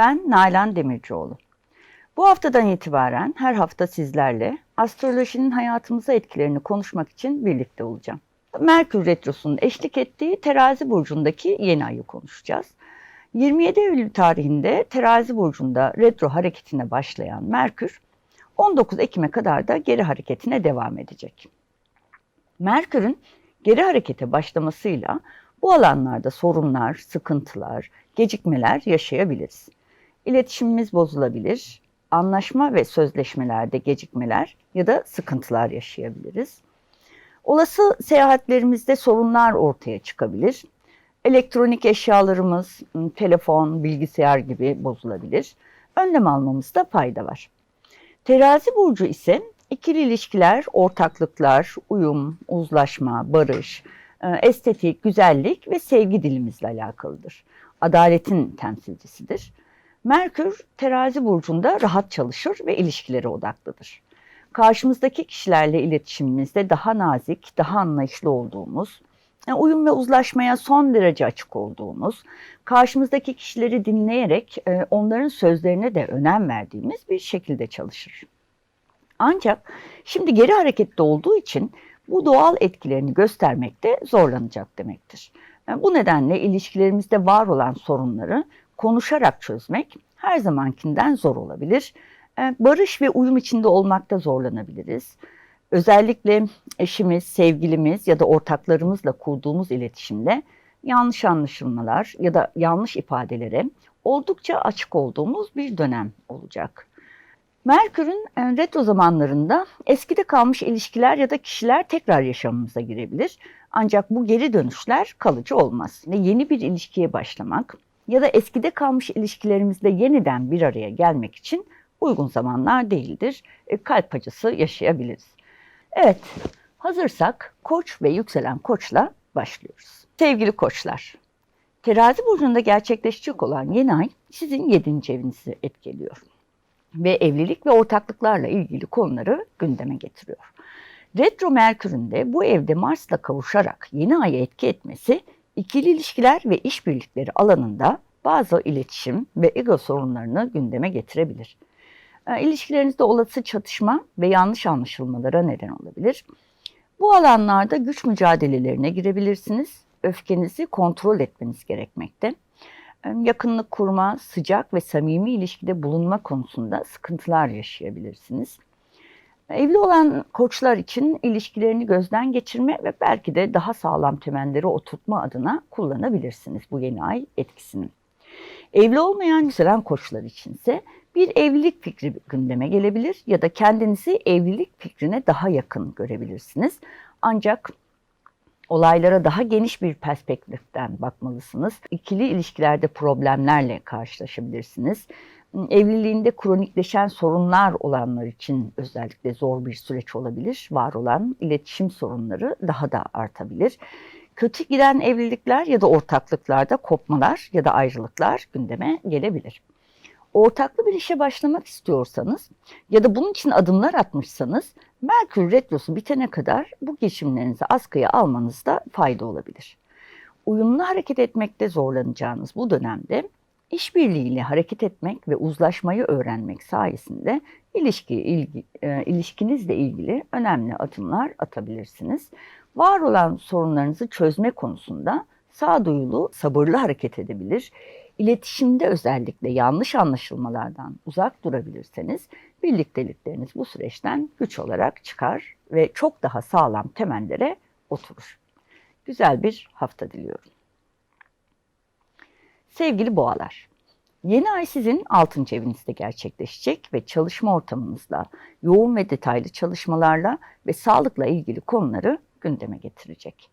Ben Nalan Demircioğlu. Bu haftadan itibaren her hafta sizlerle astrolojinin hayatımıza etkilerini konuşmak için birlikte olacağım. Merkür Retrosu'nun eşlik ettiği terazi burcundaki yeni ayı konuşacağız. 27 Eylül tarihinde terazi burcunda retro hareketine başlayan Merkür 19 Ekim'e kadar da geri hareketine devam edecek. Merkür'ün geri harekete başlamasıyla bu alanlarda sorunlar, sıkıntılar, gecikmeler yaşayabiliriz. İletişimimiz bozulabilir, anlaşma ve sözleşmelerde gecikmeler ya da sıkıntılar yaşayabiliriz. Olası seyahatlerimizde sorunlar ortaya çıkabilir. Elektronik eşyalarımız, telefon, bilgisayar gibi bozulabilir. Önlem almamızda fayda var. Terazi burcu ise ikili ilişkiler, ortaklıklar, uyum, uzlaşma, barış, e, estetik, güzellik ve sevgi dilimizle alakalıdır. Adaletin temsilcisidir. Merkür terazi burcunda rahat çalışır ve ilişkilere odaklıdır. Karşımızdaki kişilerle iletişimimizde daha nazik, daha anlayışlı olduğumuz, e, uyum ve uzlaşmaya son derece açık olduğumuz, karşımızdaki kişileri dinleyerek e, onların sözlerine de önem verdiğimiz bir şekilde çalışır. Ancak şimdi geri harekette olduğu için bu doğal etkilerini göstermekte zorlanacak demektir. E, bu nedenle ilişkilerimizde var olan sorunları konuşarak çözmek her zamankinden zor olabilir. Barış ve uyum içinde olmakta zorlanabiliriz. Özellikle eşimiz, sevgilimiz ya da ortaklarımızla kurduğumuz iletişimde yanlış anlaşılmalar ya da yanlış ifadelere oldukça açık olduğumuz bir dönem olacak. Merkür'ün e, retro zamanlarında eskide kalmış ilişkiler ya da kişiler tekrar yaşamımıza girebilir. Ancak bu geri dönüşler kalıcı olmaz ve yeni bir ilişkiye başlamak ya da eskide kalmış ilişkilerimizle yeniden bir araya gelmek için uygun zamanlar değildir. E, kalp acısı yaşayabiliriz. Evet, hazırsak koç ve yükselen koçla başlıyoruz. Sevgili koçlar, terazi burcunda gerçekleşecek olan yeni ay sizin yedinci evinizi etkiliyor. Ve evlilik ve ortaklıklarla ilgili konuları gündeme getiriyor. Retro Merkür'ün de bu evde Mars'la kavuşarak yeni aya etki etmesi ikili ilişkiler ve işbirlikleri alanında bazı iletişim ve ego sorunlarını gündeme getirebilir. E, ilişkilerinizde olası çatışma ve yanlış anlaşılmalara neden olabilir. Bu alanlarda güç mücadelelerine girebilirsiniz. Öfkenizi kontrol etmeniz gerekmekte. E, yakınlık kurma, sıcak ve samimi ilişkide bulunma konusunda sıkıntılar yaşayabilirsiniz. Evli olan koçlar için ilişkilerini gözden geçirme ve belki de daha sağlam temelleri oturtma adına kullanabilirsiniz bu yeni ay etkisini. Evli olmayan yükselen koçlar içinse bir evlilik fikri gündeme gelebilir ya da kendinizi evlilik fikrine daha yakın görebilirsiniz. Ancak olaylara daha geniş bir perspektiften bakmalısınız. İkili ilişkilerde problemlerle karşılaşabilirsiniz. Evliliğinde kronikleşen sorunlar olanlar için özellikle zor bir süreç olabilir. Var olan iletişim sorunları daha da artabilir. Kötü giden evlilikler ya da ortaklıklarda kopmalar ya da ayrılıklar gündeme gelebilir ortaklı bir işe başlamak istiyorsanız ya da bunun için adımlar atmışsanız Merkür Retrosu bitene kadar bu girişimlerinizi askıya almanızda fayda olabilir. Uyumlu hareket etmekte zorlanacağınız bu dönemde işbirliğiyle hareket etmek ve uzlaşmayı öğrenmek sayesinde ilişki, ilgi, e, ilişkinizle ilgili önemli adımlar atabilirsiniz. Var olan sorunlarınızı çözme konusunda sağduyulu, sabırlı hareket edebilir İletişimde özellikle yanlış anlaşılmalardan uzak durabilirseniz birliktelikleriniz bu süreçten güç olarak çıkar ve çok daha sağlam temellere oturur. Güzel bir hafta diliyorum. Sevgili boğalar, yeni ay sizin 6. evinizde gerçekleşecek ve çalışma ortamınızla, yoğun ve detaylı çalışmalarla ve sağlıkla ilgili konuları gündeme getirecek.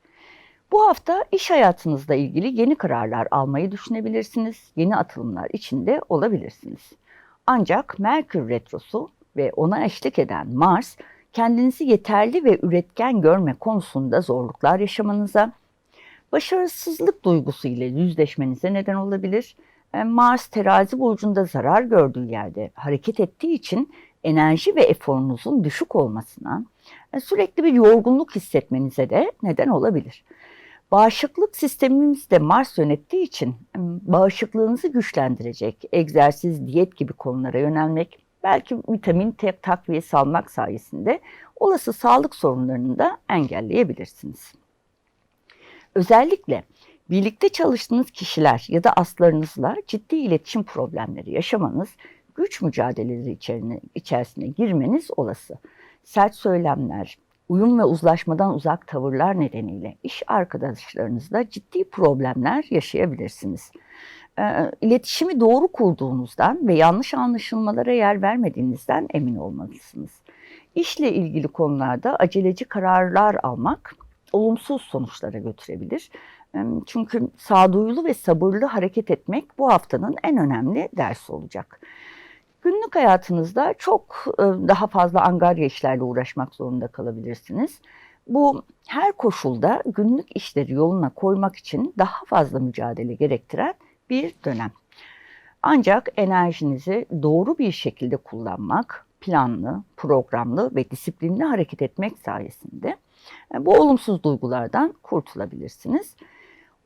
Bu hafta iş hayatınızla ilgili yeni kararlar almayı düşünebilirsiniz. Yeni atılımlar içinde olabilirsiniz. Ancak Merkür Retrosu ve ona eşlik eden Mars kendinizi yeterli ve üretken görme konusunda zorluklar yaşamanıza, başarısızlık duygusu ile yüzleşmenize neden olabilir. E, Mars terazi burcunda zarar gördüğü yerde hareket ettiği için enerji ve eforunuzun düşük olmasına, e, sürekli bir yorgunluk hissetmenize de neden olabilir. Bağışıklık sistemimiz de Mars yönettiği için bağışıklığınızı güçlendirecek egzersiz, diyet gibi konulara yönelmek, belki vitamin takviyesi almak sayesinde olası sağlık sorunlarını da engelleyebilirsiniz. Özellikle birlikte çalıştığınız kişiler ya da aslarınızla ciddi iletişim problemleri yaşamanız, güç mücadeleleri içerisine, içerisine girmeniz olası. Sert söylemler, uyum ve uzlaşmadan uzak tavırlar nedeniyle iş arkadaşlarınızla ciddi problemler yaşayabilirsiniz. E, iletişimi doğru kurduğunuzdan ve yanlış anlaşılmalara yer vermediğinizden emin olmalısınız. İşle ilgili konularda aceleci kararlar almak olumsuz sonuçlara götürebilir. Çünkü sağduyulu ve sabırlı hareket etmek bu haftanın en önemli dersi olacak. Günlük hayatınızda çok daha fazla angarya işlerle uğraşmak zorunda kalabilirsiniz. Bu her koşulda günlük işleri yoluna koymak için daha fazla mücadele gerektiren bir dönem. Ancak enerjinizi doğru bir şekilde kullanmak, planlı, programlı ve disiplinli hareket etmek sayesinde e, bu olumsuz duygulardan kurtulabilirsiniz.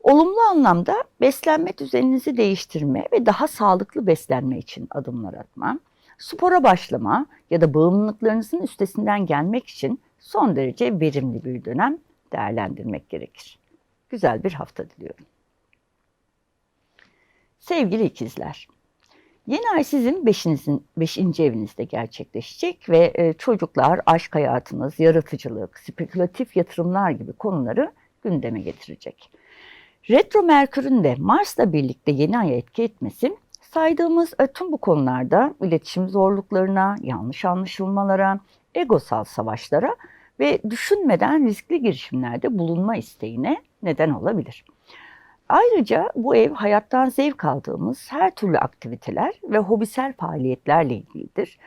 Olumlu anlamda beslenme düzeninizi değiştirme ve daha sağlıklı beslenme için adımlar atma, spora başlama ya da bağımlılıklarınızın üstesinden gelmek için son derece verimli bir dönem değerlendirmek gerekir. Güzel bir hafta diliyorum. Sevgili ikizler, yeni ay sizin beşinizin, beşinci evinizde gerçekleşecek ve e, çocuklar, aşk hayatınız, yaratıcılık, spekülatif yatırımlar gibi konuları gündeme getirecek. Retro Merkür'ün de Mars'la birlikte yeni aya etki etmesi saydığımız e, tüm bu konularda iletişim zorluklarına, yanlış anlaşılmalara, egosal savaşlara ve düşünmeden riskli girişimlerde bulunma isteğine neden olabilir. Ayrıca bu ev hayattan zevk aldığımız her türlü aktiviteler ve hobisel faaliyetlerle ilgilidir.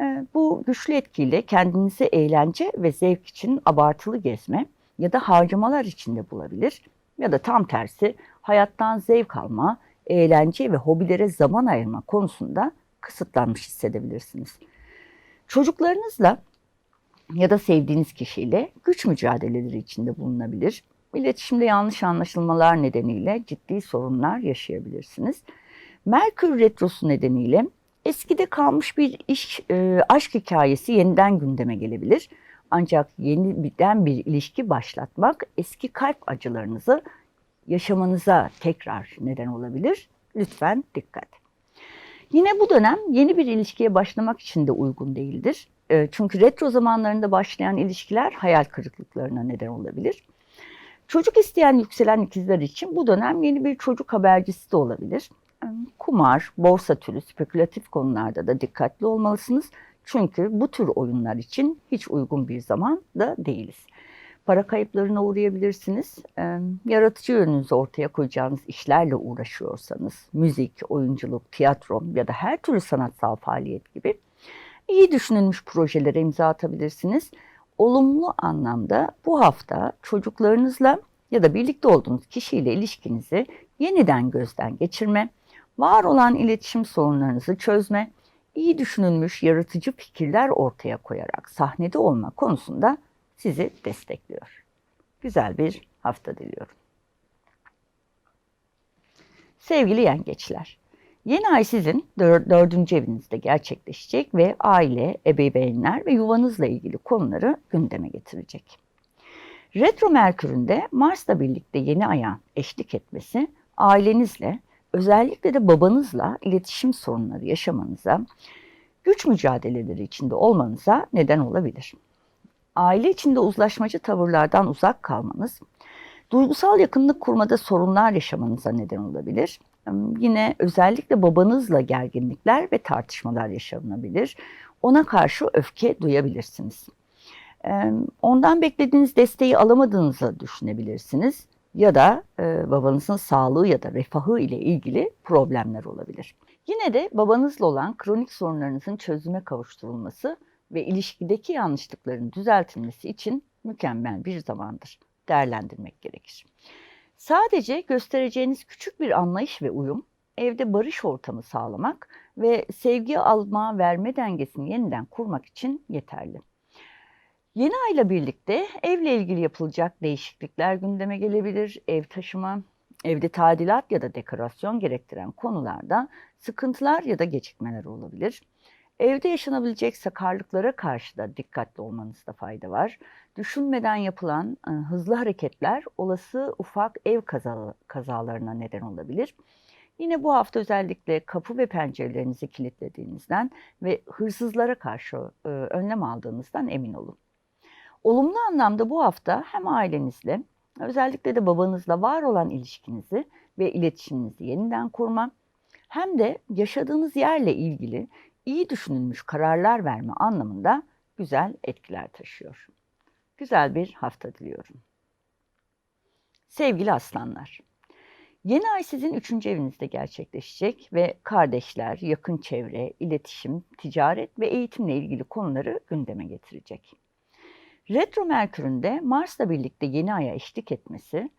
Ee, bu güçlü etkiyle kendinizi eğlence ve zevk için abartılı gezme ya da harcamalar içinde bulabilir ya da tam tersi hayattan zevk alma, eğlence ve hobilere zaman ayırma konusunda kısıtlanmış hissedebilirsiniz. Çocuklarınızla ya da sevdiğiniz kişiyle güç mücadeleleri içinde bulunabilir İletişimde yanlış anlaşılmalar nedeniyle ciddi sorunlar yaşayabilirsiniz. Merkür Retrosu nedeniyle eskide kalmış bir iş, e, aşk hikayesi yeniden gündeme gelebilir. Ancak yeniden bir ilişki başlatmak eski kalp acılarınızı yaşamanıza tekrar neden olabilir. Lütfen dikkat. Yine bu dönem yeni bir ilişkiye başlamak için de uygun değildir. E, çünkü retro zamanlarında başlayan ilişkiler hayal kırıklıklarına neden olabilir. Çocuk isteyen yükselen ikizler için bu dönem yeni bir çocuk habercisi de olabilir. Kumar, borsa türü spekülatif konularda da dikkatli olmalısınız. Çünkü bu tür oyunlar için hiç uygun bir zaman da değiliz. Para kayıplarına uğrayabilirsiniz. Yaratıcı yönünüzü ortaya koyacağınız işlerle uğraşıyorsanız, müzik, oyunculuk, tiyatro ya da her türlü sanatsal faaliyet gibi iyi düşünülmüş projelere imza atabilirsiniz olumlu anlamda bu hafta çocuklarınızla ya da birlikte olduğunuz kişiyle ilişkinizi yeniden gözden geçirme, var olan iletişim sorunlarınızı çözme, iyi düşünülmüş yaratıcı fikirler ortaya koyarak sahnede olma konusunda sizi destekliyor. Güzel bir hafta diliyorum. Sevgili yengeçler, Yeni ay sizin dördüncü evinizde gerçekleşecek ve aile, ebeveynler ve yuvanızla ilgili konuları gündeme getirecek. Retro Merkür'ün de Mars'la birlikte yeni aya eşlik etmesi ailenizle, özellikle de babanızla iletişim sorunları yaşamanıza, güç mücadeleleri içinde olmanıza neden olabilir. Aile içinde uzlaşmacı tavırlardan uzak kalmanız, duygusal yakınlık kurmada sorunlar yaşamanıza neden olabilir yine özellikle babanızla gerginlikler ve tartışmalar yaşanabilir. Ona karşı öfke duyabilirsiniz. Ondan beklediğiniz desteği alamadığınızı düşünebilirsiniz ya da babanızın sağlığı ya da refahı ile ilgili problemler olabilir. Yine de babanızla olan kronik sorunlarınızın çözüme kavuşturulması ve ilişkideki yanlışlıkların düzeltilmesi için mükemmel bir zamandır. Değerlendirmek gerekir. Sadece göstereceğiniz küçük bir anlayış ve uyum, evde barış ortamı sağlamak ve sevgi alma verme dengesini yeniden kurmak için yeterli. Yeni ayla birlikte evle ilgili yapılacak değişiklikler gündeme gelebilir. Ev taşıma, evde tadilat ya da dekorasyon gerektiren konularda sıkıntılar ya da gecikmeler olabilir. Evde yaşanabilecek sakarlıklara karşı da dikkatli olmanızda fayda var. Düşünmeden yapılan e, hızlı hareketler olası ufak ev kaza, kazalarına neden olabilir. Yine bu hafta özellikle kapı ve pencerelerinizi kilitlediğinizden ve hırsızlara karşı e, önlem aldığınızdan emin olun. Olumlu anlamda bu hafta hem ailenizle özellikle de babanızla var olan ilişkinizi ve iletişiminizi yeniden kurma hem de yaşadığınız yerle ilgili iyi düşünülmüş kararlar verme anlamında güzel etkiler taşıyor. Güzel bir hafta diliyorum. Sevgili aslanlar, yeni ay sizin üçüncü evinizde gerçekleşecek ve kardeşler, yakın çevre, iletişim, ticaret ve eğitimle ilgili konuları gündeme getirecek. Retro Merkür'ün de Mars'la birlikte yeni aya eşlik etmesi,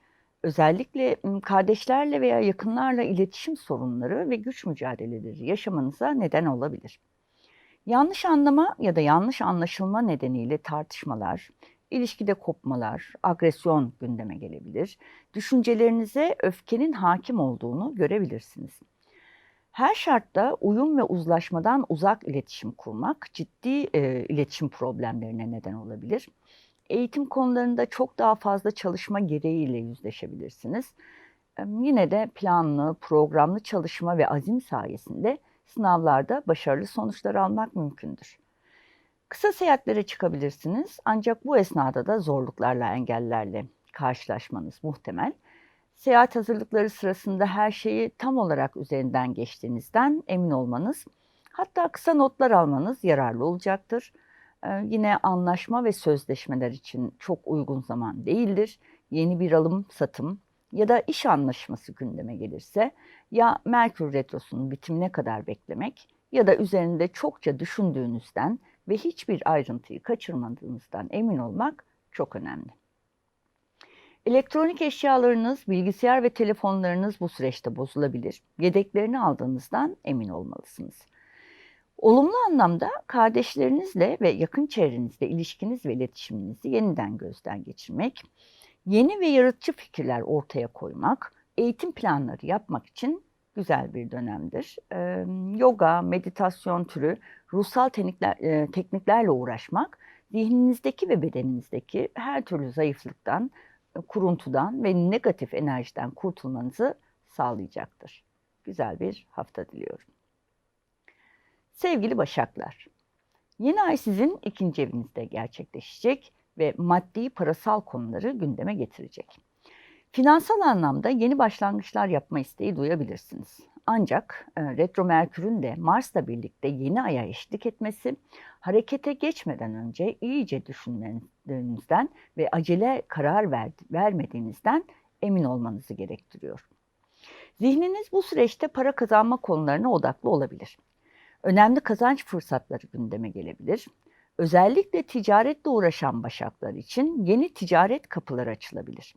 özellikle kardeşlerle veya yakınlarla iletişim sorunları ve güç mücadeleleri yaşamanıza neden olabilir. Yanlış anlama ya da yanlış anlaşılma nedeniyle tartışmalar, ilişkide kopmalar, agresyon gündeme gelebilir. Düşüncelerinize öfkenin hakim olduğunu görebilirsiniz. Her şartta uyum ve uzlaşmadan uzak iletişim kurmak ciddi e, iletişim problemlerine neden olabilir. Eğitim konularında çok daha fazla çalışma gereğiyle yüzleşebilirsiniz. Yine de planlı, programlı çalışma ve azim sayesinde sınavlarda başarılı sonuçlar almak mümkündür. Kısa seyahatlere çıkabilirsiniz ancak bu esnada da zorluklarla, engellerle karşılaşmanız muhtemel. Seyahat hazırlıkları sırasında her şeyi tam olarak üzerinden geçtiğinizden emin olmanız, hatta kısa notlar almanız yararlı olacaktır. Ee, yine anlaşma ve sözleşmeler için çok uygun zaman değildir. Yeni bir alım, satım ya da iş anlaşması gündeme gelirse ya Merkür Retrosu'nun bitimine kadar beklemek ya da üzerinde çokça düşündüğünüzden ve hiçbir ayrıntıyı kaçırmadığınızdan emin olmak çok önemli. Elektronik eşyalarınız, bilgisayar ve telefonlarınız bu süreçte bozulabilir. Yedeklerini aldığınızdan emin olmalısınız. Olumlu anlamda kardeşlerinizle ve yakın çevrenizle ilişkiniz ve iletişiminizi yeniden gözden geçirmek, yeni ve yaratıcı fikirler ortaya koymak, eğitim planları yapmak için güzel bir dönemdir. Ee, yoga, meditasyon türü ruhsal teknikler, e, tekniklerle uğraşmak, zihninizdeki ve bedeninizdeki her türlü zayıflıktan, kuruntudan ve negatif enerjiden kurtulmanızı sağlayacaktır. Güzel bir hafta diliyorum. Sevgili Başaklar, yeni ay sizin ikinci evinizde gerçekleşecek ve maddi parasal konuları gündeme getirecek. Finansal anlamda yeni başlangıçlar yapma isteği duyabilirsiniz. Ancak e, Retro Merkür'ün de Mars'la birlikte yeni aya eşlik etmesi harekete geçmeden önce iyice düşünmenizden ve acele karar ver, vermediğinizden emin olmanızı gerektiriyor. Zihniniz bu süreçte para kazanma konularına odaklı olabilir. Önemli kazanç fırsatları gündeme gelebilir. Özellikle ticaretle uğraşan başaklar için yeni ticaret kapıları açılabilir.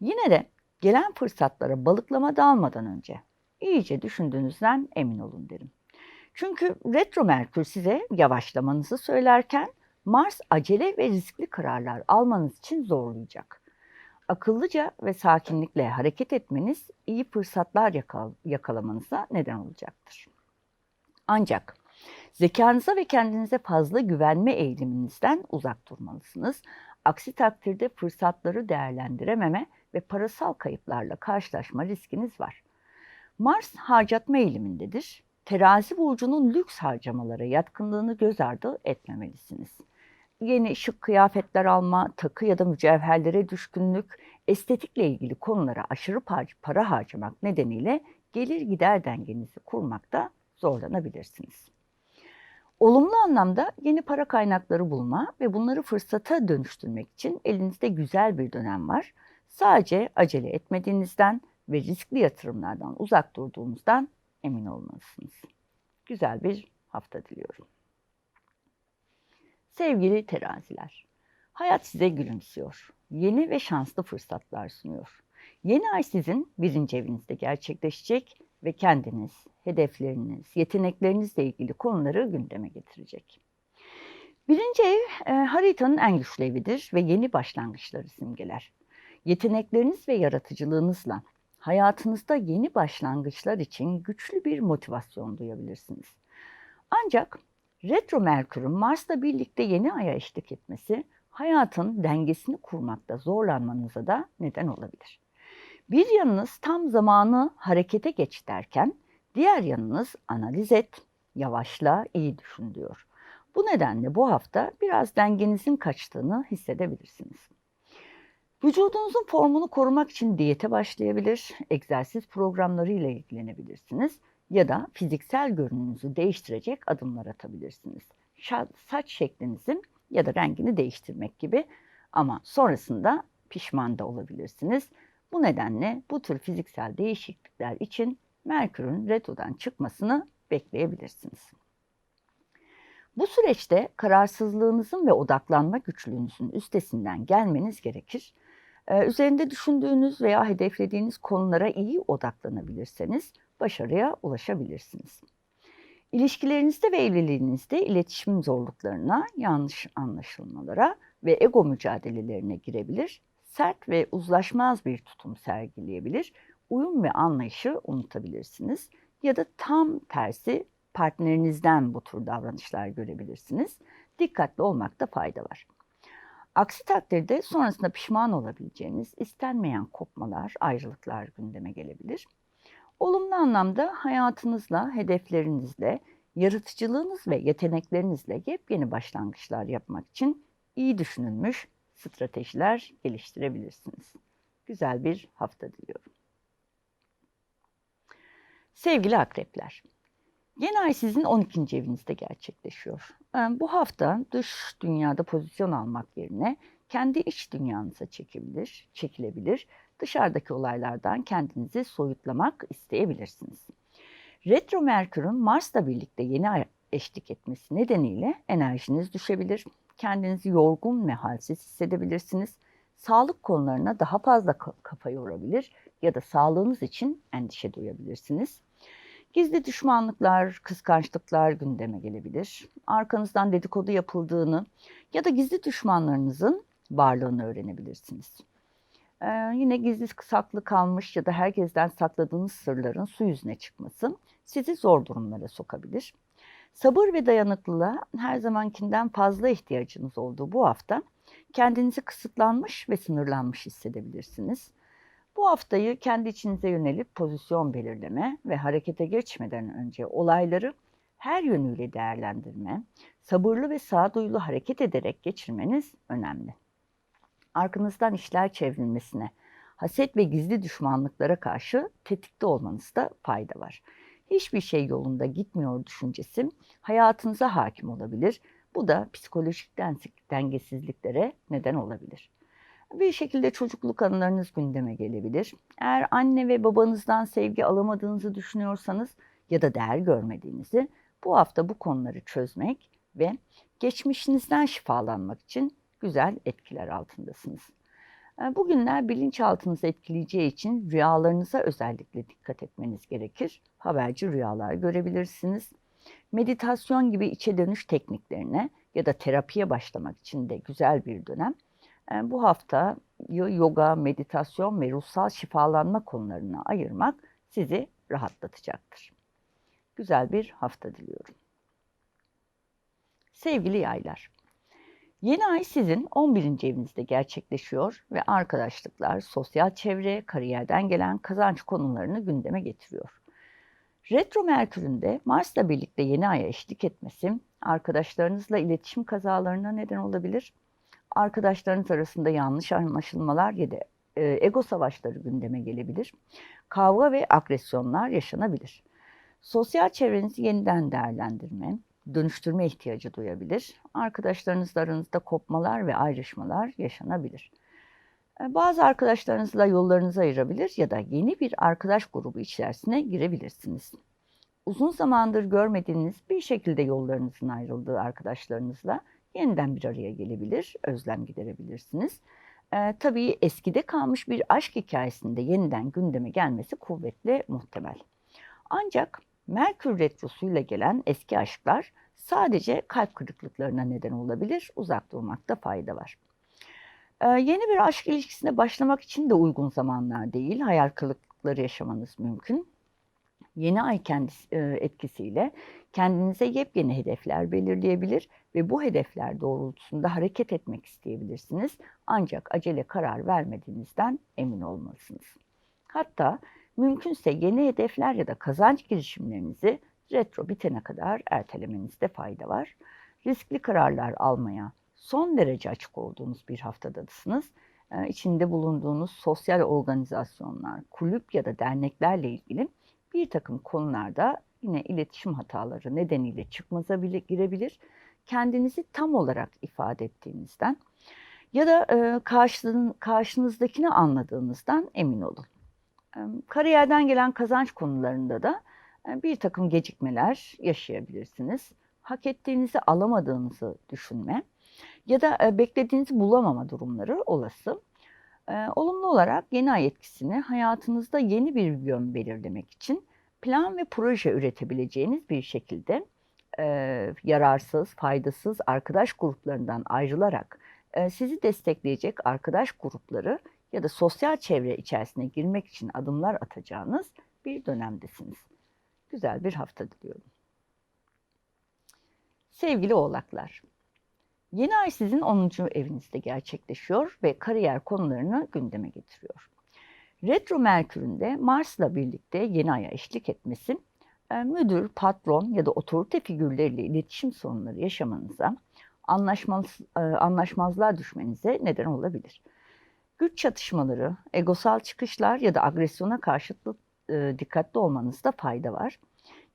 Yine de gelen fırsatlara balıklama dalmadan önce iyice düşündüğünüzden emin olun derim. Çünkü retro Merkür size yavaşlamanızı söylerken Mars acele ve riskli kararlar almanız için zorlayacak. Akıllıca ve sakinlikle hareket etmeniz iyi fırsatlar yakal yakalamanıza neden olacaktır. Ancak zekanıza ve kendinize fazla güvenme eğiliminizden uzak durmalısınız. Aksi takdirde fırsatları değerlendirememe ve parasal kayıplarla karşılaşma riskiniz var. Mars harcatma eğilimindedir. Terazi burcunun lüks harcamalara yatkınlığını göz ardı etmemelisiniz. Yeni şık kıyafetler alma, takı ya da mücevherlere düşkünlük, estetikle ilgili konulara aşırı para harcamak nedeniyle gelir gider dengenizi kurmakta zorlanabilirsiniz. Olumlu anlamda yeni para kaynakları bulma ve bunları fırsata dönüştürmek için elinizde güzel bir dönem var. Sadece acele etmediğinizden ve riskli yatırımlardan uzak durduğunuzdan emin olmalısınız. Güzel bir hafta diliyorum. Sevgili teraziler, hayat size gülümsüyor. Yeni ve şanslı fırsatlar sunuyor. Yeni ay sizin birinci evinizde gerçekleşecek ve kendiniz, hedefleriniz, yeteneklerinizle ilgili konuları gündeme getirecek. Birinci ev e, haritanın en güçlü evidir ve yeni başlangıçları simgeler. Yetenekleriniz ve yaratıcılığınızla hayatınızda yeni başlangıçlar için güçlü bir motivasyon duyabilirsiniz. Ancak retro Merkür'ün Mars'la birlikte yeni aya eşlik etmesi hayatın dengesini kurmakta zorlanmanıza da neden olabilir. Bir yanınız tam zamanı harekete geç derken diğer yanınız analiz et, yavaşla, iyi düşün diyor. Bu nedenle bu hafta biraz dengenizin kaçtığını hissedebilirsiniz. Vücudunuzun formunu korumak için diyete başlayabilir, egzersiz programları ile ilgilenebilirsiniz ya da fiziksel görünümünüzü değiştirecek adımlar atabilirsiniz. Saç şeklinizin ya da rengini değiştirmek gibi ama sonrasında pişman da olabilirsiniz. Bu nedenle bu tür fiziksel değişiklikler için Merkür'ün retrodan çıkmasını bekleyebilirsiniz. Bu süreçte kararsızlığınızın ve odaklanma güçlüğünüzün üstesinden gelmeniz gerekir. Ee, üzerinde düşündüğünüz veya hedeflediğiniz konulara iyi odaklanabilirseniz başarıya ulaşabilirsiniz. İlişkilerinizde ve evliliğinizde iletişim zorluklarına, yanlış anlaşılmalara ve ego mücadelelerine girebilir, sert ve uzlaşmaz bir tutum sergileyebilir, uyum ve anlayışı unutabilirsiniz ya da tam tersi partnerinizden bu tür davranışlar görebilirsiniz. Dikkatli olmakta fayda var. Aksi takdirde sonrasında pişman olabileceğiniz istenmeyen kopmalar, ayrılıklar gündeme gelebilir. Olumlu anlamda hayatınızla, hedeflerinizle, yaratıcılığınız ve yeteneklerinizle yepyeni başlangıçlar yapmak için iyi düşünülmüş stratejiler geliştirebilirsiniz. Güzel bir hafta diliyorum. Sevgili akrepler, Yeni ay sizin 12. evinizde gerçekleşiyor. Bu hafta dış dünyada pozisyon almak yerine kendi iç dünyanıza çekebilir, çekilebilir. Dışarıdaki olaylardan kendinizi soyutlamak isteyebilirsiniz. Retro Merkür'ün Mars'la birlikte yeni ay eşlik etmesi nedeniyle enerjiniz düşebilir. Kendinizi yorgun ve halsiz hissedebilirsiniz. Sağlık konularına daha fazla kafa yorabilir ya da sağlığınız için endişe duyabilirsiniz. Gizli düşmanlıklar, kıskançlıklar gündeme gelebilir. Arkanızdan dedikodu yapıldığını ya da gizli düşmanlarınızın varlığını öğrenebilirsiniz. Ee, yine gizli saklı kalmış ya da herkesten sakladığınız sırların su yüzüne çıkması sizi zor durumlara sokabilir. Sabır ve dayanıklılığa her zamankinden fazla ihtiyacınız olduğu bu hafta kendinizi kısıtlanmış ve sınırlanmış hissedebilirsiniz. Bu haftayı kendi içinize yönelip pozisyon belirleme ve harekete geçmeden önce olayları her yönüyle değerlendirme, sabırlı ve sağduyulu hareket ederek geçirmeniz önemli. Arkanızdan işler çevrilmesine, haset ve gizli düşmanlıklara karşı tetikte olmanızda fayda var. Hiçbir şey yolunda gitmiyor düşüncesi hayatınıza hakim olabilir. Bu da psikolojik dengesizliklere neden olabilir. Bir şekilde çocukluk anılarınız gündeme gelebilir. Eğer anne ve babanızdan sevgi alamadığınızı düşünüyorsanız ya da değer görmediğinizi bu hafta bu konuları çözmek ve geçmişinizden şifalanmak için güzel etkiler altındasınız. Ee, bugünler bilinçaltınızı etkileyeceği için rüyalarınıza özellikle dikkat etmeniz gerekir. Haberci rüyalar görebilirsiniz. Meditasyon gibi içe dönüş tekniklerine ya da terapiye başlamak için de güzel bir dönem. Ee, bu hafta yoga, meditasyon ve ruhsal şifalanma konularına ayırmak sizi rahatlatacaktır. Güzel bir hafta diliyorum. Sevgili yaylar, yeni ay sizin 11. evinizde gerçekleşiyor ve arkadaşlıklar, sosyal çevre, kariyerden gelen kazanç konularını gündeme getiriyor. Retro Merkür'ün de Mars'la birlikte yeni aya eşlik etmesi arkadaşlarınızla iletişim kazalarına neden olabilir arkadaşlarınız arasında yanlış anlaşılmalar ya da e, ego savaşları gündeme gelebilir. Kavga ve agresyonlar yaşanabilir. Sosyal çevrenizi yeniden değerlendirme, dönüştürme ihtiyacı duyabilir. Arkadaşlarınızla aranızda kopmalar ve ayrışmalar yaşanabilir. E, bazı arkadaşlarınızla yollarınızı ayırabilir ya da yeni bir arkadaş grubu içerisine girebilirsiniz. Uzun zamandır görmediğiniz bir şekilde yollarınızın ayrıldığı arkadaşlarınızla yeniden bir araya gelebilir, özlem giderebilirsiniz. Ee, tabii eskide kalmış bir aşk hikayesinde yeniden gündeme gelmesi kuvvetle muhtemel. Ancak Merkür Retrosu'yla gelen eski aşklar sadece kalp kırıklıklarına neden olabilir. Uzak durmakta fayda var. Ee, yeni bir aşk ilişkisine başlamak için de uygun zamanlar değil. Hayal kırıklıkları yaşamanız mümkün. Yeni ay kendisi, e, etkisiyle kendinize yepyeni hedefler belirleyebilir ve bu hedefler doğrultusunda hareket etmek isteyebilirsiniz. Ancak acele karar vermediğinizden emin olmalısınız. Hatta mümkünse yeni hedefler ya da kazanç girişimlerinizi retro bitene kadar ertelemenizde fayda var. Riskli kararlar almaya son derece açık olduğunuz bir haftadasınız. Ee, içinde bulunduğunuz sosyal organizasyonlar, kulüp ya da derneklerle ilgili bir takım konularda yine iletişim hataları nedeniyle çıkmaza bile girebilir. Kendinizi tam olarak ifade ettiğinizden ya da e, karşın, karşınızdakini anladığınızdan emin olun. Kariyerden gelen kazanç konularında da e, bir takım gecikmeler yaşayabilirsiniz. Hak ettiğinizi alamadığınızı düşünme ya da e, beklediğinizi bulamama durumları olası. E, olumlu olarak yeni ay etkisini hayatınızda yeni bir yön belirlemek için plan ve proje üretebileceğiniz bir şekilde yararsız, faydasız arkadaş gruplarından ayrılarak sizi destekleyecek arkadaş grupları ya da sosyal çevre içerisine girmek için adımlar atacağınız bir dönemdesiniz. Güzel bir hafta diliyorum. Sevgili oğlaklar, yeni ay sizin 10. evinizde gerçekleşiyor ve kariyer konularını gündeme getiriyor. Retro Merkür'ün de Mars'la birlikte yeni aya eşlik etmesi e, müdür, patron ya da otorite figürleriyle iletişim sorunları yaşamanıza, anlaşmaz, e, anlaşmazlığa düşmenize neden olabilir. Güç çatışmaları, egosal çıkışlar ya da agresyona karşıtlık e, dikkatli olmanızda fayda var.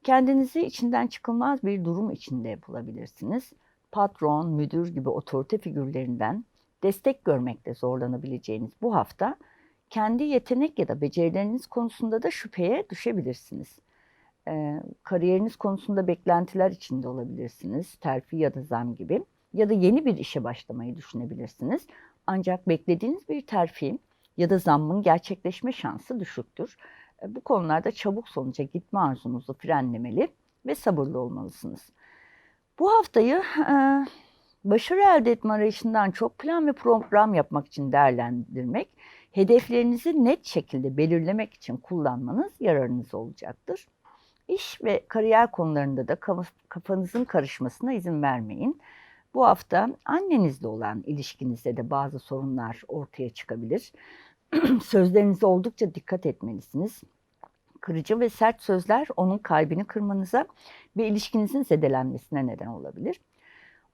Kendinizi içinden çıkılmaz bir durum içinde bulabilirsiniz. Patron, müdür gibi otorite figürlerinden destek görmekte zorlanabileceğiniz bu hafta kendi yetenek ya da becerileriniz konusunda da şüpheye düşebilirsiniz. Ee, kariyeriniz konusunda beklentiler içinde olabilirsiniz. Terfi ya da zam gibi. Ya da yeni bir işe başlamayı düşünebilirsiniz. Ancak beklediğiniz bir terfi ya da zammın gerçekleşme şansı düşüktür. Ee, bu konularda çabuk sonuca gitme arzunuzu frenlemeli ve sabırlı olmalısınız. Bu haftayı e, başarı elde etme arayışından çok plan ve program yapmak için değerlendirmek hedeflerinizi net şekilde belirlemek için kullanmanız yararınız olacaktır. İş ve kariyer konularında da kafanızın karışmasına izin vermeyin. Bu hafta annenizle olan ilişkinizde de bazı sorunlar ortaya çıkabilir. Sözlerinize oldukça dikkat etmelisiniz. Kırıcı ve sert sözler onun kalbini kırmanıza ve ilişkinizin zedelenmesine neden olabilir.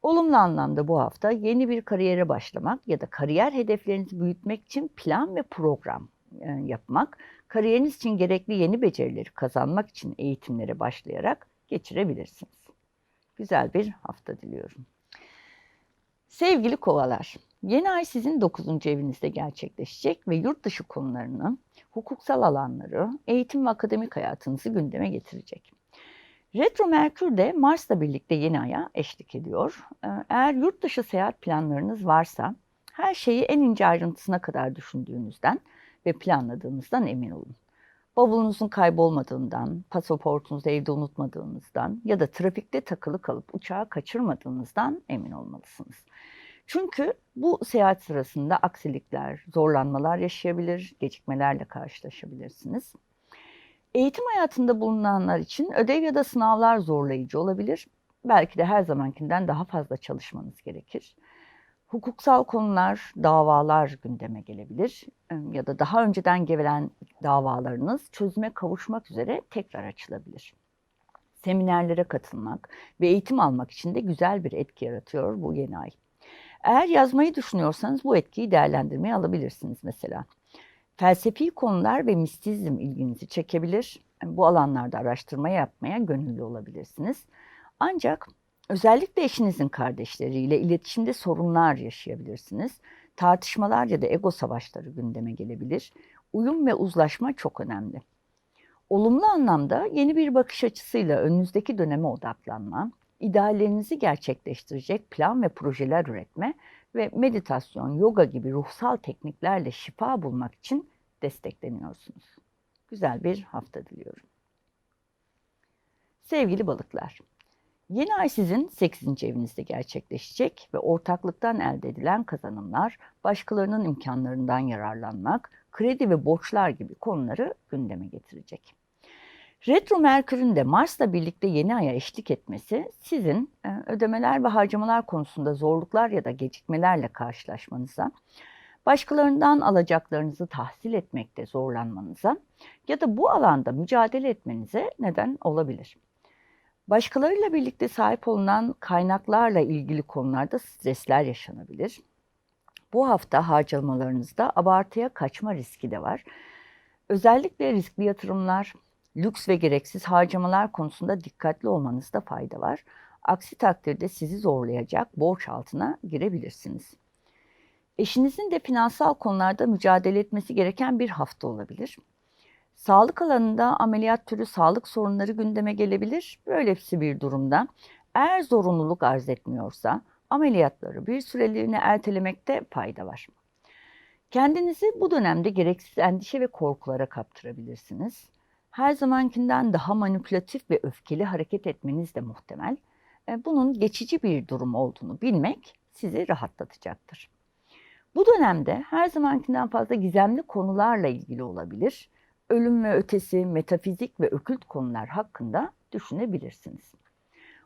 Olumlu anlamda bu hafta yeni bir kariyere başlamak ya da kariyer hedeflerinizi büyütmek için plan ve program e, yapmak, kariyeriniz için gerekli yeni becerileri kazanmak için eğitimlere başlayarak geçirebilirsiniz. Güzel bir hafta diliyorum. Sevgili kovalar, yeni ay sizin 9. evinizde gerçekleşecek ve yurt dışı konularını, hukuksal alanları, eğitim ve akademik hayatınızı gündeme getirecek. Retro Merkür de Mars'la birlikte yeni aya eşlik ediyor. Ee, eğer yurt dışı seyahat planlarınız varsa her şeyi en ince ayrıntısına kadar düşündüğünüzden ve planladığınızdan emin olun. Bavulunuzun kaybolmadığından, pasaportunuzu evde unutmadığınızdan ya da trafikte takılı kalıp uçağı kaçırmadığınızdan emin olmalısınız. Çünkü bu seyahat sırasında aksilikler, zorlanmalar yaşayabilir, gecikmelerle karşılaşabilirsiniz. Eğitim hayatında bulunanlar için ödev ya da sınavlar zorlayıcı olabilir. Belki de her zamankinden daha fazla çalışmanız gerekir. Hukuksal konular, davalar gündeme gelebilir ya da daha önceden gelen davalarınız çözüme kavuşmak üzere tekrar açılabilir. Seminerlere katılmak ve eğitim almak için de güzel bir etki yaratıyor bu yeni ay. Eğer yazmayı düşünüyorsanız bu etkiyi değerlendirmeye alabilirsiniz mesela. Felsefi konular ve mistizm ilginizi çekebilir. Bu alanlarda araştırma yapmaya gönüllü olabilirsiniz. Ancak özellikle eşinizin kardeşleriyle iletişimde sorunlar yaşayabilirsiniz. Tartışmalar ya da ego savaşları gündeme gelebilir. Uyum ve uzlaşma çok önemli. Olumlu anlamda yeni bir bakış açısıyla önünüzdeki döneme odaklanma, ideallerinizi gerçekleştirecek plan ve projeler üretme ve meditasyon, yoga gibi ruhsal tekniklerle şifa bulmak için destekleniyorsunuz. Güzel bir hafta diliyorum. Sevgili balıklar, yeni ay sizin 8. evinizde gerçekleşecek ve ortaklıktan elde edilen kazanımlar, başkalarının imkanlarından yararlanmak, kredi ve borçlar gibi konuları gündeme getirecek. Retro Merkür'ün de Mars'la birlikte yeni aya eşlik etmesi sizin e, ödemeler ve harcamalar konusunda zorluklar ya da gecikmelerle karşılaşmanıza, başkalarından alacaklarınızı tahsil etmekte zorlanmanıza ya da bu alanda mücadele etmenize neden olabilir. Başkalarıyla birlikte sahip olunan kaynaklarla ilgili konularda stresler yaşanabilir. Bu hafta harcamalarınızda abartıya kaçma riski de var. Özellikle riskli yatırımlar, lüks ve gereksiz harcamalar konusunda dikkatli olmanızda fayda var. Aksi takdirde sizi zorlayacak borç altına girebilirsiniz. Eşinizin de finansal konularda mücadele etmesi gereken bir hafta olabilir. Sağlık alanında ameliyat türü sağlık sorunları gündeme gelebilir. Böylesi bir durumda eğer zorunluluk arz etmiyorsa ameliyatları bir süreliğine ertelemekte fayda var. Kendinizi bu dönemde gereksiz endişe ve korkulara kaptırabilirsiniz. Her zamankinden daha manipülatif ve öfkeli hareket etmeniz de muhtemel. E, Bunun geçici bir durum olduğunu bilmek sizi rahatlatacaktır. Bu dönemde her zamankinden fazla gizemli konularla ilgili olabilir. Ölüm ve ötesi, metafizik ve okült konular hakkında düşünebilirsiniz.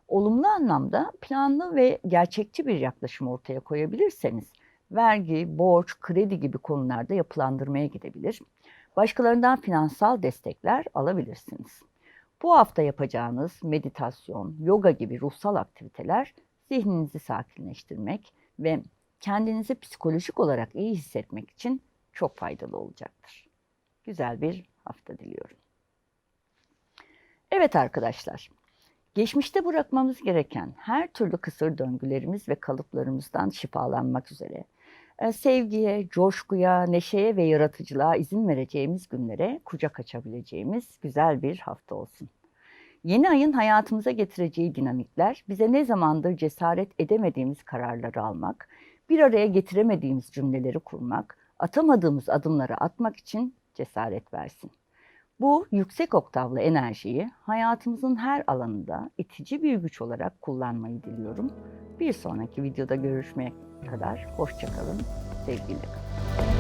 Olumlu anlamda planlı ve gerçekçi bir yaklaşım ortaya koyabilirseniz, vergi, borç, kredi gibi konularda yapılandırmaya gidebilir. Başkalarından finansal destekler alabilirsiniz. Bu hafta yapacağınız meditasyon, yoga gibi ruhsal aktiviteler zihninizi sakinleştirmek ve kendinizi psikolojik olarak iyi hissetmek için çok faydalı olacaktır. Güzel bir hafta diliyorum. Evet arkadaşlar, geçmişte bırakmamız gereken her türlü kısır döngülerimiz ve kalıplarımızdan şifalanmak üzere e, sevgiye, coşkuya, neşeye ve yaratıcılığa izin vereceğimiz günlere kucak açabileceğimiz güzel bir hafta olsun. Yeni ayın hayatımıza getireceği dinamikler bize ne zamandır cesaret edemediğimiz kararları almak, bir araya getiremediğimiz cümleleri kurmak, atamadığımız adımları atmak için cesaret versin. Bu yüksek oktavlı enerjiyi hayatımızın her alanında itici bir güç olarak kullanmayı diliyorum. Bir sonraki videoda görüşmek kadar hoşçakalın, sevgiyle kalın.